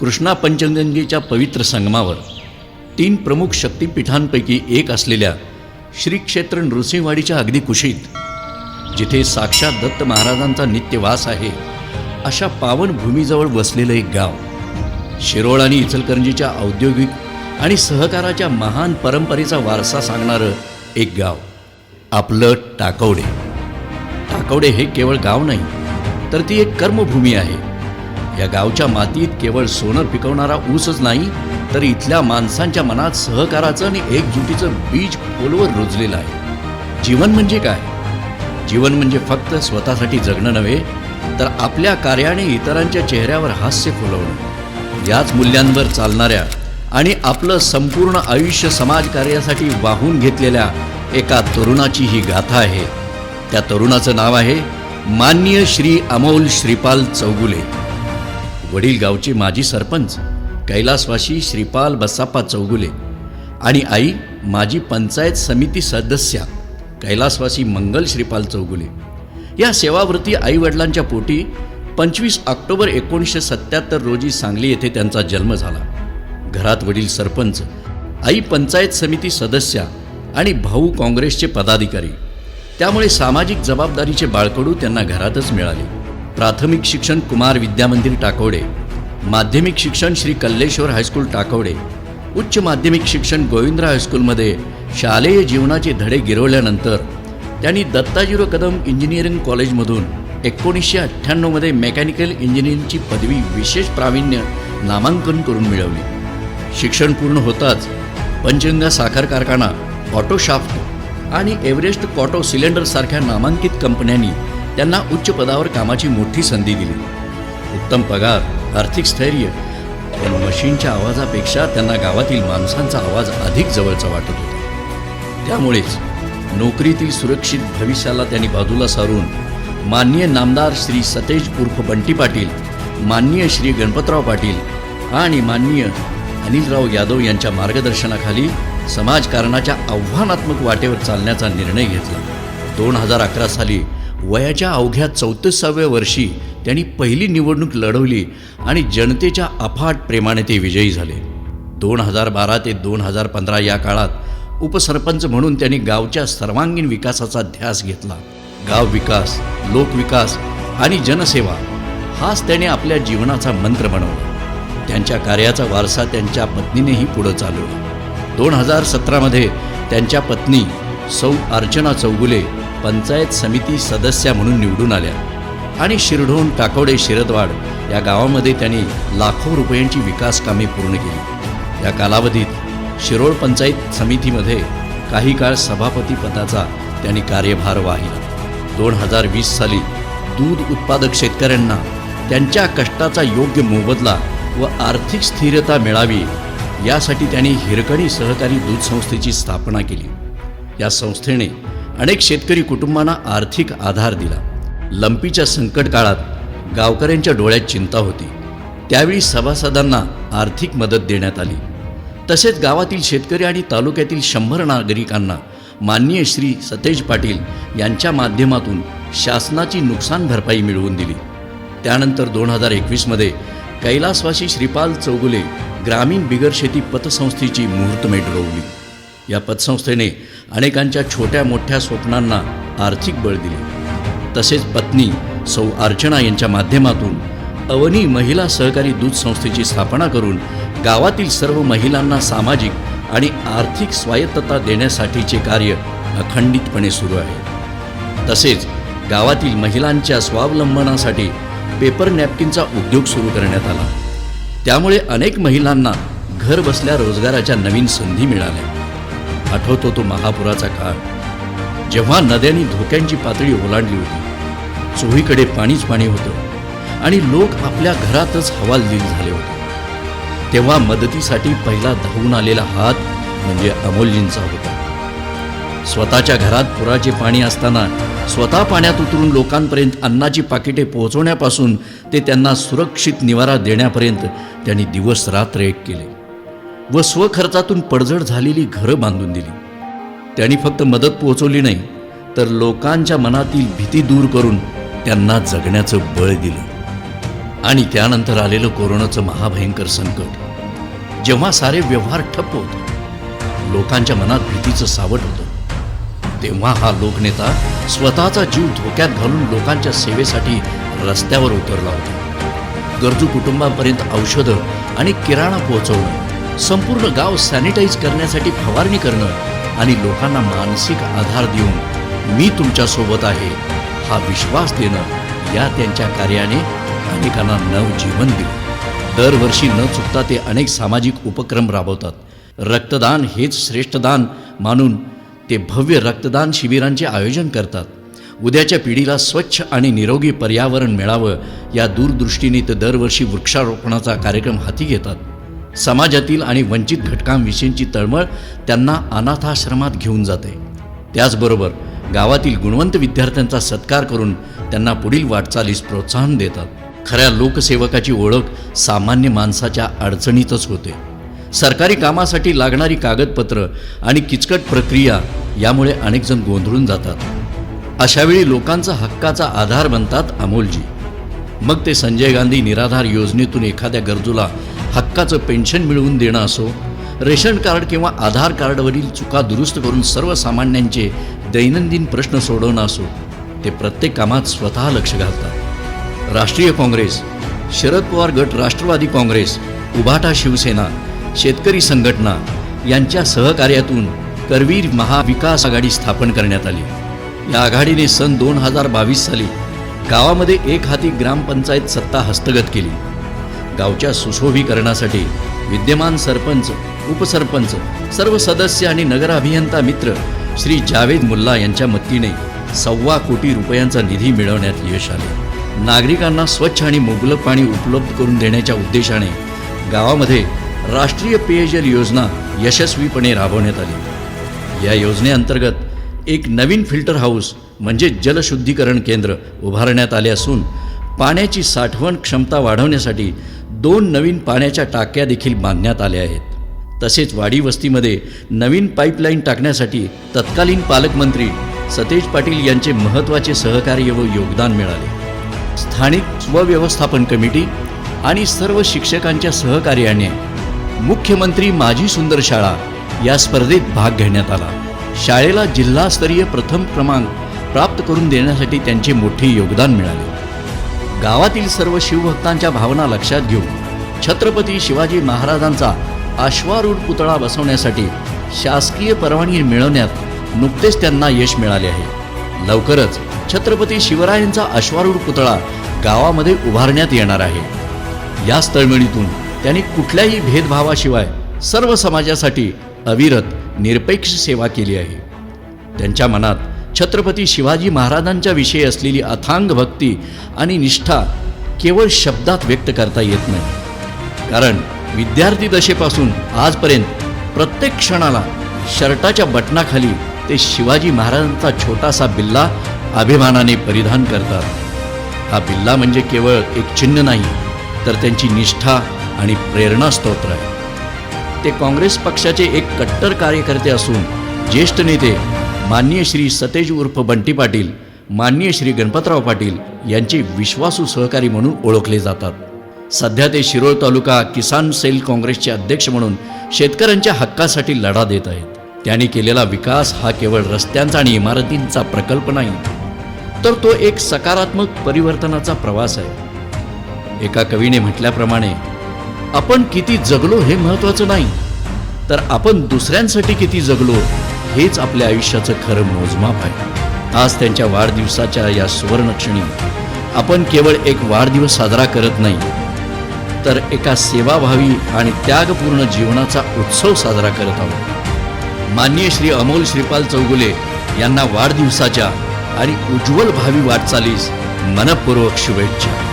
कृष्णा पंचगंगेच्या पवित्र संगमावर तीन प्रमुख शक्तिपीठांपैकी एक असलेल्या श्री क्षेत्र नृसिंहवाडीच्या अगदी कुशीत जिथे साक्षात दत्त महाराजांचा नित्यवास आहे अशा पावन भूमीजवळ वसलेलं एक गाव. शिरोळ आणि इचलकरंजीच्या औद्योगिक आणि सहकाराच्या महान परंपरेचा वारसा सांगणारं एक गाव. आपलं टाकवडे. टाकवडे हे केवळ गाव नाही तर ती एक कर्मभूमी आहे. या गावच्या मातीत केवळ सोनं पिकवणारा ऊसच नाही तर इथल्या माणसांच्या मनात सहकाराचं आणि एकजुटीचं बीज खोलवर रुजलेलं आहे. जीवन म्हणजे काय? जीवन म्हणजे फक्त स्वतःसाठी जगणं नव्हे तर आपल्या कार्याने इतरांच्या चेहऱ्यावर हास्य फुलवणं. याच मूल्यांवर चालणाऱ्या आणि आपलं संपूर्ण आयुष्य समाजकार्यासाठी वाहून घेतलेल्या एका तरुणाची ही गाथा आहे. त्या तरुणाचं नाव आहे मान्य श्री अमोल श्रीपाल चौगुले. वडील गावचे माजी सरपंच कैलासवासी श्रीपाल बसाप्पा चौगुले आणि आई माजी पंचायत समिती सदस्या कैलासवासी मंगल श्रीपाल चौगुले. या सेवावृत्ती आईवडिलांच्या पोटी पंचवीस ऑक्टोबर एकोणीसशे सत्याहत्तर रोजी सांगली येथे त्यांचा जन्म झाला. घरात वडील सरपंच आई पंचायत समिती सदस्या आणि भाऊ काँग्रेसचे पदाधिकारी. त्यामुळे सामाजिक जबाबदारीचे बाळकडू त्यांना घरातच मिळाले. प्राथमिक शिक्षण कुमार विद्यामंदिर टाकवडे माध्यमिक शिक्षण श्री कल्लेश्वर हायस्कूल टाकवडे उच्च माध्यमिक शिक्षण गोविंद्रा हायस्कूलमध्ये शालेय जीवनाचे धडे गिरवल्यानंतर त्यांनी दत्ताजीरो कदम इंजिनिअरिंग कॉलेजमधून एकोणीसशे अठ्ठ्याण्णवमध्ये मेकॅनिकल इंजिनिअरिंगची पदवी विशेष प्रावीण्य नामांकन करून मिळवली. शिक्षण पूर्ण होताच पंचगंगा साखर कारखाना ऑटोशाफ्ट आणि एव्हरेस्ट कॉटो सिलेंडरसारख्या नामांकित कंपन्यांनी त्यांना उच्च पदावर कामाची मोठी संधी दिली. उत्तम पगार आर्थिक स्थैर्य पण मशीनच्या आवाजापेक्षा त्यांना गावातील माणसांचा आवाज अधिक जवळचा वाटत होता. त्यामुळेच नोकरीतील सुरक्षित भविष्याला त्यांनी बाजूला सारून माननीय नामदार श्री सतेज उर्फ बंटी पाटील माननीय श्री गणपतराव पाटील आणि माननीय अनिलराव यादव यांच्या मार्गदर्शनाखाली समाजकारणाच्या आव्हानात्मक वाटेवर चालण्याचा निर्णय घेतला. दोन हजार अकरा साली वयाच्या अवघ्या चौतीसाव्या वर्षी त्यांनी पहिली निवडणूक लढवली आणि जनतेच्या अफाट प्रेमाने ते विजयी झाले. दोन हजार बारा ते दोन हजार पंधरा या काळात उपसरपंच म्हणून त्यांनी गावच्या सर्वांगीण विकासाचा ध्यास घेतला. गाव विकास लोकविकास आणि जनसेवा हाच त्याने आपल्या जीवनाचा मंत्र बनवला. त्यांच्या कार्याचा वारसा त्यांच्या पत्नीनेही पुढं चालवला. दोन हजार सतरामध्ये त्यांच्या पत्नी सौ अर्चना चौगुले पंचायत समिती सदस्या म्हणून निवडून आल्या. आणि शिरढोण टाकवडे शिरदवाड या गावामध्ये त्यांनी लाखो रुपयांची विकास कामे पूर्ण केली. या कालावधीत शिरोळ पंचायत समितीमध्ये काही काळ सभापती पदाचा त्यांनी कार्यभार वाहिला. दोन हजार वीस साली दूध उत्पादक शेतकऱ्यांना त्यांच्या कष्टाचा योग्य मोबदला व आर्थिक स्थिरता मिळावी यासाठी त्यांनी हिरकणी सहकारी दूध संस्थेची स्थापना केली. या संस्थेने अनेक शेतकरी कुटुंबांना आर्थिक आधार दिला. लंपीच्या संकट काळात गावकऱ्यांच्या डोळ्यात चिंता होती. त्यावेळी सभासदांना आर्थिक मदत देण्यात आली. तसेच गावातील शेतकरी आणि तालुक्यातील शंभर नागरिकांना माननीय श्री सतेज पाटील यांच्या माध्यमातून शासनाची नुकसान भरपाई मिळवून दिली. त्यानंतर दोन हजार एकवीसमध्ये कैलासवासी श्रीपाल चौगुले ग्रामीण बिगर शेती पतसंस्थेची मुहूर्तमेढ रोवली. या पतसंस्थेने अनेकांच्या छोट्या मोठ्या स्वप्नांना आर्थिक बळ दिले. तसेच पत्नी सौ अर्चना यांच्या माध्यमातून अवनी महिला सहकारी दूध संस्थेची स्थापना करून गावातील सर्व महिलांना सामाजिक आणि आर्थिक स्वायत्तता देण्यासाठीचे कार्य अखंडितपणे सुरू आहे. तसेच गावातील महिलांच्या स्वावलंबनासाठी पेपर नॅपकिनचा उद्योग सुरू करण्यात आला. त्यामुळे अनेक महिलांना घर बसल्या रोजगाराच्या नवीन संधी मिळाल्या. आठवतो तो महापुराचा काळ. जेव्हा नद्यांनी धोक्यांची पातळी ओलांडली होती चोहीकडे पाणीच पाणी होतं आणि लोक आपल्या घरातच हवालदिल झाले होते. तेव्हा मदतीसाठी पहिला धावून आलेला हात म्हणजे अमोलजींचा होता. स्वतःच्या घरात पुराचे पाणी असताना स्वतः पाण्यात उतरून लोकांपर्यंत अन्नाची पाकिटे पोहोचवण्यापासून ते त्यांना सुरक्षित निवारा देण्यापर्यंत त्यांनी दिवस रात्र एक केले. व स्वखर्चातून पडझड झालेली घरं बांधून दिली. त्यांनी फक्त मदत पोहोचवली नाही तर लोकांच्या मनातील भीती दूर करून त्यांना जगण्याचं बळ दिलं. आणि त्यानंतर आलेलं कोरोनाचं महाभयंकर संकट. जेव्हा सारे व्यवहार ठप्प होते लोकांच्या मनात भीतीचं सावट होतं तेव्हा हा लोकनेता स्वतःचा जीव धोक्यात घालून लोकांच्या सेवेसाठी रस्त्यावर उतरला होता. गरजू कुटुंबापर्यंत औषधं आणि किराणा पोहोचवणं संपूर्ण गाव सॅनिटाईज करण्यासाठी फवारणी करणं आणि लोकांना मानसिक आधार देऊन मी तुमच्यासोबत आहे हा विश्वास देणं या त्यांच्या कार्याने अनेकांना नवजीवन दिलं दरवर्षी न चुकता ते अनेक सामाजिक उपक्रम राबवतात. रक्तदान हेच श्रेष्ठ दान मानून ते भव्य रक्तदान शिबिरांचे आयोजन करतात. उद्याच्या पिढीला स्वच्छ आणि निरोगी पर्यावरण मिळावं या दूरदृष्टीने ते दरवर्षी वृक्षारोपणाचा कार्यक्रम हाती घेतात. समाजातील आणि वंचित घटकांविषयीची तळमळ त्यांना अनाथाश्रमात घेऊन जाते. त्याचबरोबर गावातील गुणवंत विद्यार्थ्यांचा सत्कार करून त्यांना पुढील वाटचालीस प्रोत्साहन देतात. खऱ्या लोकसेवकाची ओळख सामान्य माणसाच्या अडचणीतच होते. सरकारी कामासाठी लागणारी कागदपत्र आणि किचकट प्रक्रिया यामुळे अनेकजण गोंधळून जातात. अशावेळी लोकांचा हक्काचा आधार बनतात अमोलजी. मग ते संजय गांधी निराधार योजनेतून एखाद्या गरजूला हक्काचं पेन्शन मिळवून देणं असो रेशन कार्ड किंवा आधार कार्डवरील चुका दुरुस्त करून सर्वसामान्यांचे दैनंदिन प्रश्न सोडवणं असो ते प्रत्येक कामात स्वतः लक्ष घालतात. राष्ट्रीय काँग्रेस शरद पवार गट राष्ट्रवादी काँग्रेस उभाटा शिवसेना शेतकरी संघटना यांच्या सहकार्यातून करवीर महाविकास आघाडी स्थापन करण्यात आली. या आघाडीने सन दोन हजार बावीस साली गावामध्ये एक हाती ग्रामपंचायत सत्ता हस्तगत केली. गावच्या सुशोभीकरणासाठी विद्यमान सरपंच उपसरपंच सर्व सदस्य आणि नगर अभियंता मित्र श्री जावेद मुल्ला यांच्या मदतीने सव्वा कोटी रुपयांचा निधी मिळवण्यात यश आले. नागरिकांना स्वच्छ आणि मुबलक पाणी उपलब्ध करून देण्याच्या उद्देशाने गावामध्ये राष्ट्रीय पेयजल योजना यशस्वीपणे राबवण्यात आली. या योजनेअंतर्गत एक नवीन फिल्टर हाऊस म्हणजे जलशुद्धीकरण केंद्र उभारण्यात आले असून पाण्याची साठवण क्षमता वाढवण्यासाठी दोन नवीन पाण्याच्या टाक्या देखील बांधण्यात आल्या आहेत. तसेच वाडी वस्तीमध्ये नवीन पाईपलाईन टाकण्यासाठी तत्कालीन पालकमंत्री सतेज पाटील यांचे महत्त्वाचे सहकार्य व योगदान मिळाले. स्थानिक स्वव्यवस्थापन कमिटी आणि सर्व शिक्षकांच्या सहकार्याने मुख्यमंत्री माझी सुंदर शाळा या स्पर्धेत भाग घेण्यात आला. शाळेला जिल्हास्तरीय प्रथम क्रमांक प्राप्त करून देण्यासाठी त्यांचे मोठे योगदान मिळाले. गावातील सर्व शिवभक्तांच्या भावना लक्षात घेऊन छत्रपती शिवाजी महाराजांचा अश्वारूढ पुतळा बसवण्यासाठी शासकीय परवानगी मिळवण्यात नुकतेच त्यांना यश मिळाले आहे. लवकरच छत्रपती शिवरायांचा अश्वारूढ पुतळा गावामध्ये उभारण्यात येणार आहे. याच तळमळीतून त्यांनी कुठल्याही भेदभावाशिवाय सर्व समाजासाठी अविरत निरपेक्ष सेवा केली आहे. त्यांच्या मनात छत्रपती शिवाजी महाराजांच्या विषयी असलेली अथांग भक्ती आणि निष्ठा केवळ शब्दात व्यक्त करता येत नाही. कारण विद्यार्थी दशेपासून आजपर्यंत प्रत्येक क्षणाला शर्टाच्या बटनाखाली ते शिवाजी महाराजांचा छोटासा बिल्ला अभिमानाने परिधान करतात. हा बिल्ला म्हणजे केवळ एक चिन्ह नाही तर त्यांची निष्ठा आणि प्रेरणा स्तोत्र आहे. ते काँग्रेस पक्षाचे एक कट्टर कार्यकर्ते असून ज्येष्ठ नेते माननीय श्री सतेज उर्फ बंटी पाटील माननीय श्री गणपतराव पाटील यांचे विश्वासू सहकारी म्हणून ओळखले जातात. सध्या ते शिरोळ तालुका किसान सेल काँग्रेसचे अध्यक्ष म्हणून शेतकऱ्यांच्या हक्कासाठी लढा देत आहेत. त्यांनी केलेला विकास हा केवळ रस्त्यांचा आणि इमारतींचा प्रकल्प नाही तर तो एक सकारात्मक परिवर्तनाचा प्रवास आहे. एका कवीने म्हटल्याप्रमाणे आपण किती जगलो हे महत्वाचं नाही तर आपण दुसऱ्यांसाठी किती जगलो हेच आपल्या आयुष्याचं खरं मोजमाप आहे. आज त्यांच्या वाढदिवसाच्या या सुवर्णक्षणी आपण केवळ एक वाढदिवस साजरा करत नाही तर एका सेवाभावी आणि त्यागपूर्ण जीवनाचा उत्सव साजरा करत आहोत. माननीय श्री अमोल श्रीपाल चौगुले यांना वाढदिवसाच्या आणि उज्ज्वल भावी वाटचालीस मनपूर्वक शुभेच्छा.